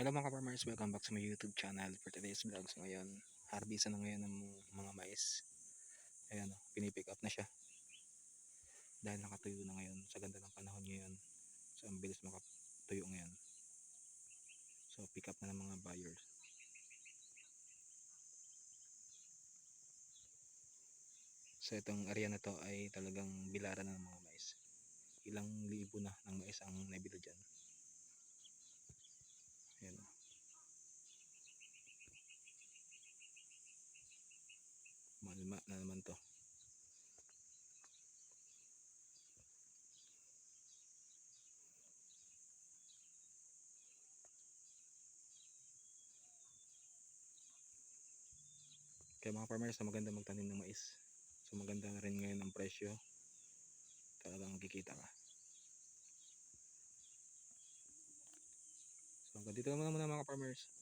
Hello mga farmers, welcome back sa my YouTube channel for today's vlogs ngayon. Harvest na ngayon ng mga mais. Ayan, oh, pinipick up na siya. Dahil nakatuyo na ngayon sa ganda ng panahon ngayon. So ang bilis makatuyo ngayon. So pick up na ng mga buyers. So itong area na to ay talagang bilaran na ng mga mais. Ilang libo na ng mais ang nabila dyan. Ayan o. Malma na naman to. Kaya mga farmers na maganda magtanim ng mais. So maganda rin ngayon ang presyo. Talagang kikita ka. So hanggang dito na muna mga farmers.